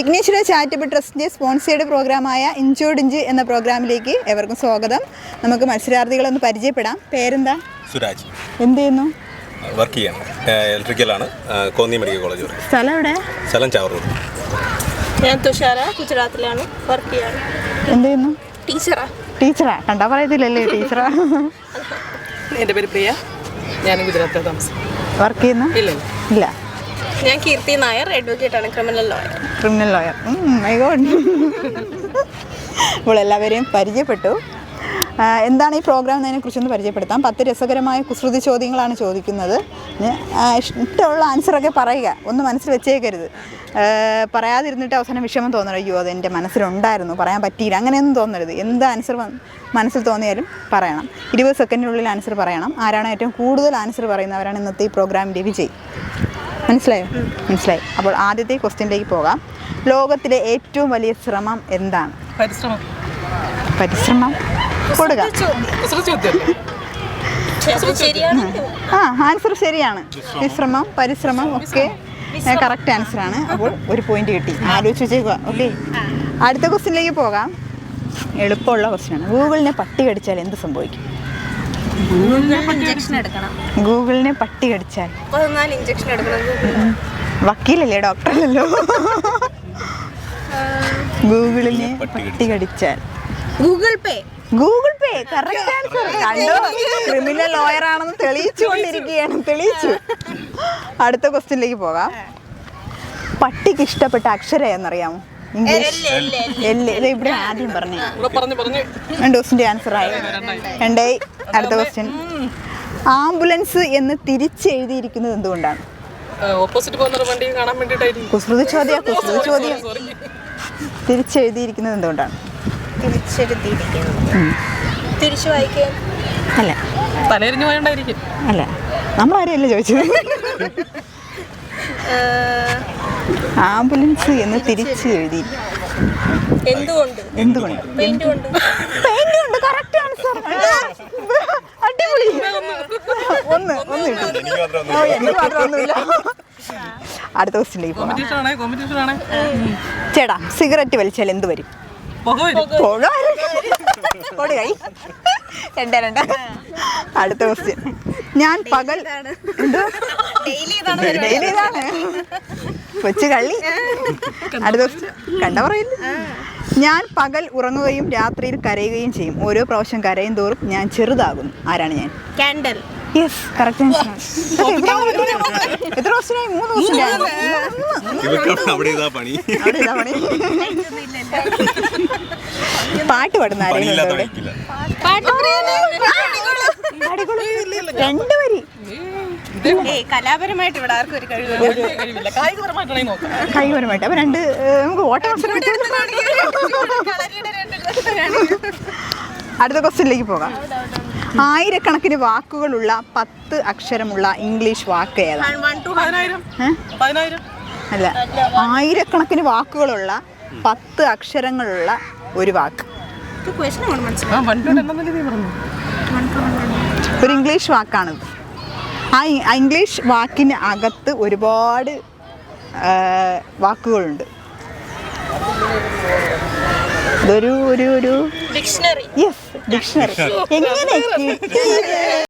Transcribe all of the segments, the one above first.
Vighneshwara charitable ട്രസ്റ്റിന്റെ sponsored പ്രോഗ്രാമായ ഇഞ്ചോടിഞ്ച് എന്ന പ്രോഗ്രാമിലേക്ക് എവർക്കും സ്വാഗതം. നമുക്ക് മത്സരാർത്ഥികളൊന്ന് പരിചയപ്പെടാം. പേരെന്താ? സുരാജ്. എന്ത് ചെയ്യുന്നു? വർക്ക് ചെയ്യണം. ഇലക്ട്രിക്കലാണ് കോന്നി മെഡിക്കൽ കോളേജ് വർക്ക് സ്ഥലം എവിടെ? സ്ഥലം ചാവറൂർ. ഞാൻ തുഷാര ഗുജറാത്തിലാണ്. വർക്ക് എന്ത് ചെയ്യുന്നു? ടീച്ചറാ. ടീച്ചറാ. കണ്ടാ പറയത്തില്ലല്ലേ ടീച്ചറാ? എന്റെ പേര് പ്രിയ. ഞാൻ ഗുജറാത്തിൽ താമസം വർക്ക് ചെയ്യുന്നു? ഇല്ല. ഇല്ല. ഞാൻ കീർത്തി നായർ അഡ്വക്കേറ്റ് ആണ് criminal lawyer criminal lawyer my god എല്ലാവരെയും പരിചയപ്പെട്ടു. എന്താണ് ഈ പ്രോഗ്രാം എന്നതിനെ കുറിച്ചൊന്ന് പരിചയപ്പെടുത്താം. പത്ത് രസകരമായ കുസൃതി ചോദ്യങ്ങളാണ് ചോദിക്കുന്നത്. ഇഷ്ടമുള്ള ആൻസറൊക്കെ പറയുക. ഒന്ന് മനസ്സിൽ വെച്ചേക്കരുത്. പറയാതിരുന്നിട്ട് അവസാനം വിഷമം തോന്നണം. അയ്യോ അത് മനസ്സിലുണ്ടായിരുന്നു. പറയാൻ പറ്റിയില്ല. അങ്ങനെയൊന്നും തോന്നരുത്. എന്ത് ആൻസർ മനസ്സിൽ തോന്നിയാലും പറയണം. ഇരുപത് സെക്കൻഡിനുള്ളിൽ ആൻസർ പറയണം. ആരാണ് ഏറ്റവും കൂടുതൽ ആൻസർ പറയുന്നവരാണ് ഇന്നത്തെ ഈ പ്രോഗ്രാമിന്റെ വിജയി. മനസ്സിലായോ? മനസ്സിലായി. അപ്പോൾ ആദ്യത്തെ ക്വസ്റ്റ്യനിലേക്ക് പോകാം. ലോകത്തിലെ ഏറ്റവും വലിയ ശ്രമം എന്താണ്? പരിശ്രമം. പരിശ്രമം? കൊടുക കുസൃതി ചോദ്യമല്ലേ അത് ശരിയാണ് ആ ആൻസർ ശരിയാണ്. വിശ്രമം പരിശ്രമം ഒക്കെ കറക്റ്റ് ആൻസർ ആണ്. അപ്പോൾ ഒരു പോയിന്റ് കിട്ടി. ആലോചിച്ച് വെച്ചേക്കുക ഓക്കെ അടുത്ത ക്വസ്റ്റ്യനിലേക്ക് പോകാം. എളുപ്പമുള്ള ക്വസ്റ്റ്യനാണ് ഗൂഗിളിനെ പട്ടി കടിച്ചാൽ എന്ത് സംഭവിക്കും? ഗൂഗിളിനെ പട്ടി കടിച്ചാൽ. പതിനാല് ഇഞ്ചക്ഷൻ എടുക്കണം വക്കീലല്ലേ ഡോക്ടറല്ലല്ലോ? ഗൂഗിളിനെ പട്ടി കടിച്ചാൽ. Google Pay. Google Pay correct answer കണ്ടോ? ക്രിമിനൽ ലോയർ ആണെന്ന് തെളിയിച്ചുകൊണ്ടിരിക്കുകയാണ് തെളിയിച്ചു. അടുത്ത ക്വസ്റ്റ്യനിലേക്ക് പോകാം. പട്ടിക്ക് ഇഷ്ടപ്പെട്ട അക്ഷരം എന്നറിയാമോ? എല്ല് ഇത് ഇവിടെ ആദ്യം പറഞ്ഞു. ഇവിടെ പറഞ്ഞു പറഞ്ഞു. രണ്ട് ക്വസ്റ്റിന്റെ ആൻസർ ആയി. രണ്ടായി. അടുത്ത ക്വസ്റ്റ്യൻ ആംബുലൻസ് എന്ന് തിരിച്ചെഴുതിയിരിക്കുന്നത് എന്തുകൊണ്ടാണ്? ഓപ്പോസിറ്റ് പോകുന്ന വണ്ടി കാണാൻ വേണ്ടിയിട്ടായിരിക്കും. കുസൃതി ചോദ്യം കുസൃതി ചോദ്യം. തിരിച്ചെഴുതിയിരിക്കുന്നത് എന്തുകൊണ്ടാണ്? തിരിച്ചു വായിക്കാൻ അല്ല? തലയിരിഞ്ഞു പോയോണ്ടായിരിക്കും. അല്ല? നമ്മളാരെയല്ല ചോദിച്ചത്? ആംബുലൻസ് എന്ന് തിരിച്ച് എഴുതി. എന്തുകൊണ്ട്? എന്തുകൊണ്ട്? പെയിന്റ് കൊണ്ട് പെയിന്റ് കൊണ്ട് കറക്റ്റ് ആൻസർ അടിപൊളി. ഒന്ന് ഒന്ന് കിട്ടി ഓ, എനിക്ക് മാത്രം ഒന്നുമില്ല അടുത്ത പോകാം. ആണേ ചേട്ടാ സിഗരറ്റ് വലിച്ചാൽ എന്ത് വരും? രണ്ട് രണ്ട്. അടുത്ത ക്വസ്റ്റ്യൻ ഞാൻ പകൽ ഡെയിലി ഇതാണ് കൊച്ചു കള്ളി. അടുത്ത ദിവസം കണ്ട പറയില്ല ഞാൻ പകൽ ഉറങ്ങുകയും രാത്രിയിൽ കരയുകയും ചെയ്യും. ഓരോ പ്രാവശ്യം കരയും തോറും ഞാൻ ചെറുതാകുന്നു. ആരാണ് ഞാൻ? യെസ് കറക്റ്റ് എത്ര മൂന്ന് പണി. പാട്ട് പാടുന്ന ആരെങ്കിലും രണ്ട് വരി കലാപരമായിട്ട് ഇവിടെ ആർക്കും ഒരു കഴിവ് കഴിവില്ല. കൈവരമായിട്ട് അപ്പൊ രണ്ട് നമുക്ക് ഓട്ട മത്സരം അടുത്ത ക്വസ്റ്റ്യനിലേക്ക് പോകാം. ആയിരക്കണക്കിന് വാക്കുകളുള്ള പത്ത് അക്ഷരമുള്ള ഇംഗ്ലീഷ് വാക്ക് ഏതാണ്? അല്ല. ആയിരക്കണക്കിന് വാക്കുകളുള്ള പത്ത് അക്ഷരങ്ങളുള്ള ഒരു വാക്ക്. ഒരു ഇംഗ്ലീഷ് വാക്കാണിത്. ആ ഇംഗ്ലീഷ് വാക്കിന് അകത്ത് ഒരുപാട് വാക്കുകളുണ്ട്. ഇതൊരു ഒരു ഒരു ഡിക്ഷണറി യെസ് ഡിക്ഷണറി എങ്ങനെ?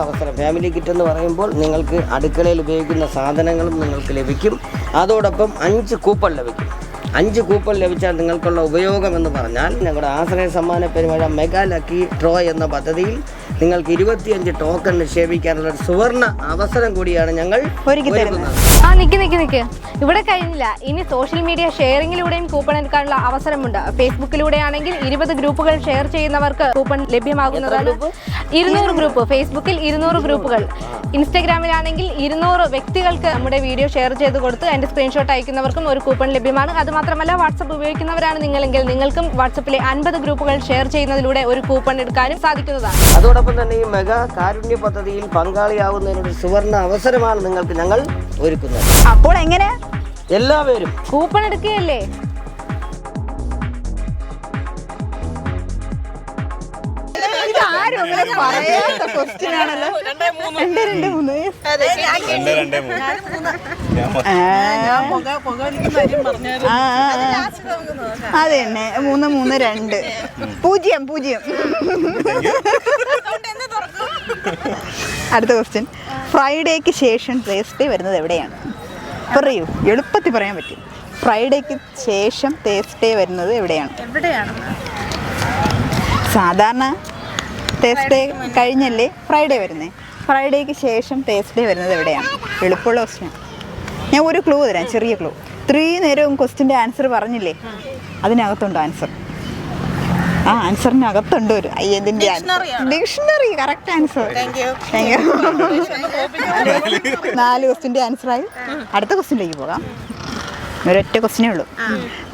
അവസരം. ഫാമിലി കിറ്റ് എന്ന് പറയുമ്പോൾ നിങ്ങൾക്ക് അടുക്കളയിൽ ഉപയോഗിക്കുന്ന സാധനങ്ങളും നിങ്ങൾക്ക് ലഭിക്കും. അതോടൊപ്പം അഞ്ച് കൂപ്പൺ ലഭിക്കും. അഞ്ച് കൂപ്പൺ ലഭിച്ചാൽ നിങ്ങൾക്കുള്ള ഉപയോഗം എന്ന് പറഞ്ഞാൽ ഞങ്ങളുടെ ആശ്രയ സമ്മാന പെരുമഴ മെഗാ ലക്കി ഡ്രോ എന്ന പദ്ധതിയിൽ നിങ്ങൾക്ക് ഇരുപത്തിയഞ്ച് ടോക്കൺ നിക്ഷേപിക്കാനുള്ള ഒരു സുവർണ അവസരം കൂടിയാണ് ഞങ്ങൾ ഒരുക്കി തരുന്നത്. ആ നിക്ക് നിക്ക് നിക്ക്. ഇവിടെ കഴിഞ്ഞില്ല. ഇനി സോഷ്യൽ മീഡിയ ഷെയറിംഗിലൂടെയും കൂപ്പൺ എടുക്കാനുള്ള അവസരമുണ്ട്. ഫേസ്ബുക്കിലൂടെ ആണെങ്കിൽ ഇരുപത് ഗ്രൂപ്പുകൾ ഷെയർ ചെയ്യുന്നവർക്ക് കൂപ്പൺ ലഭ്യമാകുന്നതാണ്. ഇരുന്നൂറ് ഗ്രൂപ്പ്. ഫേസ്ബുക്കിൽ ഇരുന്നൂറ് ഗ്രൂപ്പുകൾ. ഇൻസ്റ്റാഗ്രാമിലാണെങ്കിൽ ഇരുന്നൂറ് വ്യക്തികൾക്ക് നമ്മുടെ വീഡിയോ ഷെയർ ചെയ്ത് കൊടുത്ത് അതിന്റെ സ്ക്രീൻഷോട്ട് അയക്കുന്നവർക്കും ഒരു കൂപ്പൺ ലഭ്യമാണ്. അത് മാത്രമല്ല വാട്സപ്പ് ഉപയോഗിക്കുന്നവരാണ് നിങ്ങളെങ്കിൽ നിങ്ങൾക്കും വാട്സപ്പിലെ അൻപത് ഗ്രൂപ്പുകൾ ഷെയർ ചെയ്യുന്നതിലൂടെ ഒരു കൂപ്പൺ എടുക്കാനും സാധിക്കുന്നതാണ്. അതോടൊപ്പം തന്നെ ഈ മെഗാ കാരുണ്യ പദ്ധതിയിൽ പങ്കാളിയാവുന്നതിനൊരു സുവർണ അവസരമാണ് നിങ്ങൾക്ക് ഞങ്ങൾ ഒരുക്കുന്നത്. അപ്പോൾ എങ്ങനെ? എല്ലാവരും കൂപ്പൺ എടുക്കുകയല്ലേ? പറയാത്ത ക്വസ്റ്റ്യൻ ആണല്ലോ രണ്ട് രണ്ട് മൂന്ന്. അത് തന്നെ. മൂന്ന് മൂന്ന് രണ്ട്. പൂജ്യം പൂജ്യം. അടുത്ത ക്വസ്റ്റ്യൻ ഫ്രൈഡേക്ക് ശേഷം തേഴ്സ്ഡേ വരുന്നത് എവിടെയാണ്? പറയൂ. എളുപ്പത്തിൽ പറയാൻ പറ്റും. ഫ്രൈഡേക്ക് ശേഷം തേഴ്സ്ഡേ വരുന്നത് എവിടെയാണ്? എവിടെയാണ്? സാധാരണ തേഴ്സ്ഡേ കഴിഞ്ഞല്ലേ? ഫ്രൈഡേ വരുന്നത് ഫ്രൈഡേക്ക് ശേഷം തേഴ്സ്ഡേ വരുന്നത് എവിടെയാണ്? എളുപ്പമുള്ള ക്വസ്റ്റ്യൻ ഞാൻ ഒരു ക്ലൂ തരാം ചെറിയ ക്ലൂ ഇത്രയും നേരവും ക്വസ്റ്റിന്റെ ആൻസർ പറഞ്ഞില്ലേ? അതിനകത്തുണ്ട് ആൻസർ ആ ആൻസറിനകത്തുണ്ട് ഒരു അയ്യതിന്റെ ഡിക്ഷണറി കറക്റ്റ് ആൻസർ നാല് ക്വസ്റ്റിന്റെ ആൻസറായി അടുത്ത ക്വസ്റ്റിനിലേക്ക് പോകാം. ഒരൊറ്റ ക്വസ്റ്റിനേ ഉള്ളൂ.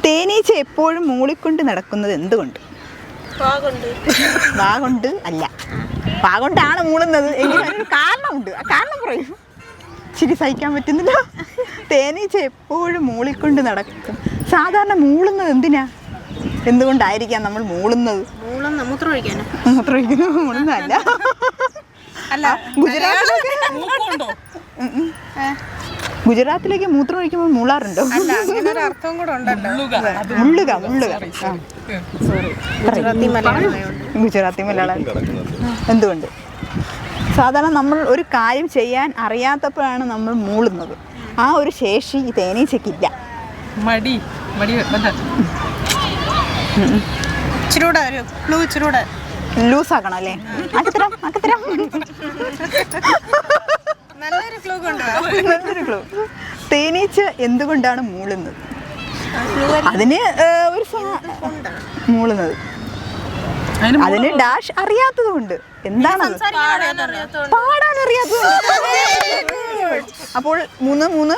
തേനീച്ച എപ്പോഴും മൂളിക്കൊണ്ട് നടക്കുന്നത് എന്തുകൊണ്ട്? വാ കൊണ്ട് അല്ല. വാഗുണ്ടാണ് മൂളുന്നത്. എങ്കിലും കാരണമുണ്ട്. ആ കാരണം പറയൂ. ഇച്ചിരി സഹിക്കാൻ പറ്റുന്നില്ല. തേനീച്ച എപ്പോഴും മൂളിക്കൊണ്ട് നടക്കും. സാധാരണ മൂളുന്നത് എന്തിനാ? എന്തുകൊണ്ടായിരിക്കാം നമ്മൾ മൂളുന്നത്? മൂളം മൂത്രം ഒഴിക്കാനോ. മൂത്രമൊഴിക്കുന്നത് മൂളുന്നതല്ല. അല്ല ഗുജറാത്തിലൊക്കെ. ഗുജറാത്തിലേക്ക് മൂത്രം ഒഴിക്കുമ്പോൾ മൂളാറുണ്ടോ കൂടെ ഉണ്ടല്ലോ. മുള്ളുക. മുള്ളുക. ഗുജറാത്തി മലയാളം എന്തുകൊണ്ട്? സാധാരണ നമ്മൾ ഒരു കാര്യം ചെയ്യാൻ അറിയാത്തപ്പോഴാണ് നമ്മൾ മൂളുന്നത്. ആ ഒരു ശേഷി തേനീച്ചക്കില്ല മടി. മടി ഇച്ചിരൂടെ ഒരു ക്ലൂ ഇച്ചിരൂടെ. ലൂസാക്കണം അല്ലേ? അക്കത്തരം അക്കത്തരം നല്ലൊരു ക്ലൂ കൊണ്ടോ? നല്ലൊരു. തേനീച്ച എന്തുകൊണ്ടാണ് മൂളുന്നത്? അതിന് ഒരു മൂളുന്നത്. അതിന് അതിന് ഡാഷ് അറിയാത്തത് കൊണ്ട് എന്താണ് പാടാൻ അറിയാത്തത് അപ്പോൾ മൂന്ന് മൂന്ന്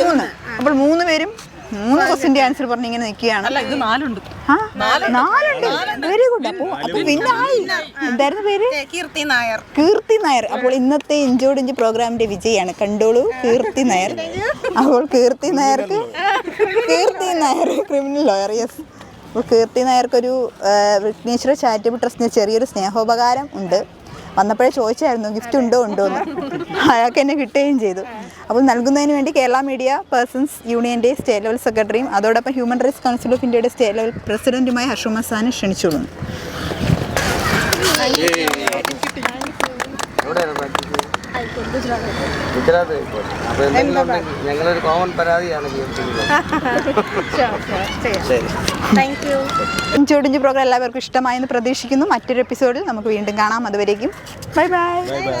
മൂന്ന്. അപ്പോൾ മൂന്ന് പേരും മൂന്ന് ക്വസ്റ്റിന്റെ ആൻസർ പറഞ്ഞിങ്ങനെ നിൽക്കുകയാണ്. അല്ല ഇത് നാലുണ്ട്. ആ നാലുണ്ട്. വെരി ഗുഡ് അപ്പോൾ അപ്പോൾ പിന്നെ ആയി. എന്തായിരുന്നു പേര്? കീർത്തി നായർ. കീർത്തി നായർ. അപ്പോൾ ഇന്നത്തെ ഇഞ്ചോട് ഇഞ്ച് പ്രോഗ്രാമിന്റെ വിജയാണ്. കണ്ടോളൂ കീർത്തി നായർ. അപ്പോൾ കീർത്തി നായർക്ക് Keerthi Nair criminal lawyer yes അപ്പോൾ കീർത്തി നായർക്കൊരു വിഘ്നേശ്വര ചാരിറ്റബിൾ ട്രസ്റ്റിന് ചെറിയൊരു സ്നേഹോപകാരം ഉണ്ട്. വന്നപ്പോഴേ ചോദിച്ചായിരുന്നു ഗിഫ്റ്റ് ഉണ്ടോ ഉണ്ടോ എന്ന്? അയാൾക്ക് എന്നെ കിട്ടുകയും ചെയ്തു. അപ്പോൾ നൽകുന്നതിന് വേണ്ടി കേരള മീഡിയ പേഴ്സൺസ് യൂണിയന്റെ സ്റ്റേറ്റ് ലെവൽ സെക്രട്ടറിയും അതോടൊപ്പം ഹ്യൂമൻ റൈറ്റ്സ് കൗൺസിൽ ഓഫ് ഇന്ത്യയുടെ സ്റ്റേറ്റ് ലെവൽ പ്രസിഡന്റുമായ ഹർഷു മസാനെ ക്ഷണിച്ചോളുന്നു ഗുജറാത്ത് അപ്പോൾ എന്തെങ്കിലും ഉണ്ടെങ്കിൽ ഞങ്ങളൊരു കോമൺ പരാതിയാണ് ശരി താങ്ക് യു ഇഞ്ചോടിഞ്ച് പ്രോഗ്രാം എല്ലാവർക്കും ഇഷ്ടമായെന്ന് പ്രതീക്ഷിക്കുന്നു. മറ്റൊരു എപ്പിസോഡിൽ നമുക്ക് വീണ്ടും കാണാം. അതുവരേക്കും. ബൈ ബൈ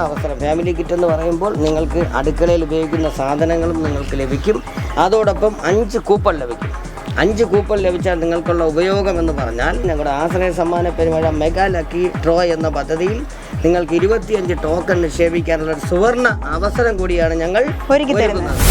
അവസരം. ഫാമിലി കിറ്റ് എന്ന് പറയുമ്പോൾ നിങ്ങൾക്ക് അടുക്കളയിൽ ഉപയോഗിക്കുന്ന സാധനങ്ങളും നിങ്ങൾക്ക് ലഭിക്കും. അതോടൊപ്പം അഞ്ച് കൂപ്പൺ ലഭിക്കും. അഞ്ച് കൂപ്പൺ ലഭിച്ചാൽ നിങ്ങൾക്കുള്ള ഉപയോഗം എന്ന് പറഞ്ഞാൽ ഞങ്ങളുടെ ആശ്രയ സമ്മാന പെരുമഴ മെഗാ ലക്കി ഡ്രോ എന്ന പദ്ധതിയിൽ നിങ്ങൾക്ക് ഇരുപത്തിയഞ്ച് ടോക്കൺ നിക്ഷേപിക്കാനുള്ള ഒരു സുവർണ അവസരം കൂടിയാണ് ഞങ്ങൾ ഒരുക്കി തരുന്നത്.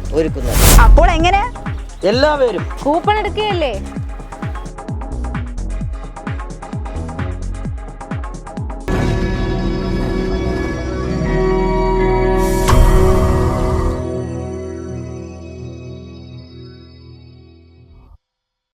ഒരുക്കുന്നത്. അപ്പോൾ എങ്ങനെ? എല്ലാവരും കൂപ്പൺ എടുക്കുകയല്ലേ?